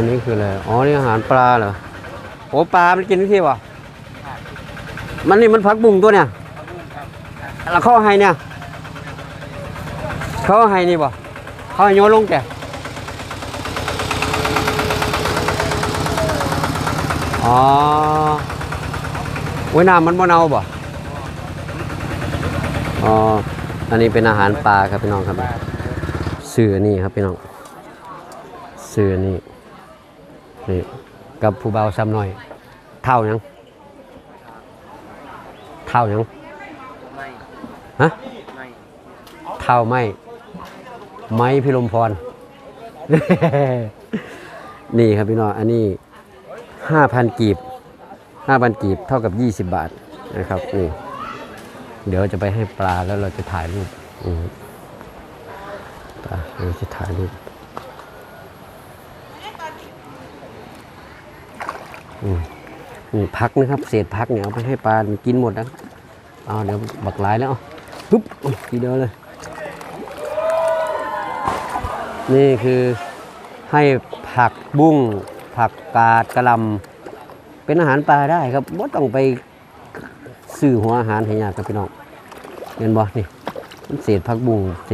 อันนี้คืออะไร อ๋อ นี่อาหารปลาเหรอ โอ้ปลา มันกินที่ที่วะมันนี่มันพักบุ้งตัวเนี่ยแล้วเขาเอาให้เนี่ย เขาเอาให้นี่บ่เขาให้โยนลงแกอ๋อไว้น้ำมันบ่เน่าบ่อ๋อ อันนี้เป็นอาหารปลาครับพี่น้องครับเสือนี่ครับพี่น้องเสือนี่ นี่กับผู้เบาซ้ำหน่อย เท่ายังเท่ายังไม่ฮะไม่เท่าไม่ไม้พิลมพร นี่ครับพี่น้องอันนี้ห้าพันกีบห้าพันกีบเท่ากับยี่สิบบาทนะครับนี่เดี๋ยวจะไปให้ปลาแล้วเราจะถ่ายรูปอืมปลาเราจะถ่ายรูปอืม นี่พักนะครับเศษพักเนี่ยเอาไปให้ปลามันกินหมดนะเอาเดี๋ยวบักลายแล้วปุ๊บทีเดียวเลย นี่คือให้ผักบุ้งผักกาดกระลำเป็นอาหารปลาได้ครับไม่ต้องไปซื้อหัวอาหารให้ยากครับพี่น้องเห็นบ่นี่เศษผักบุ้งเศษ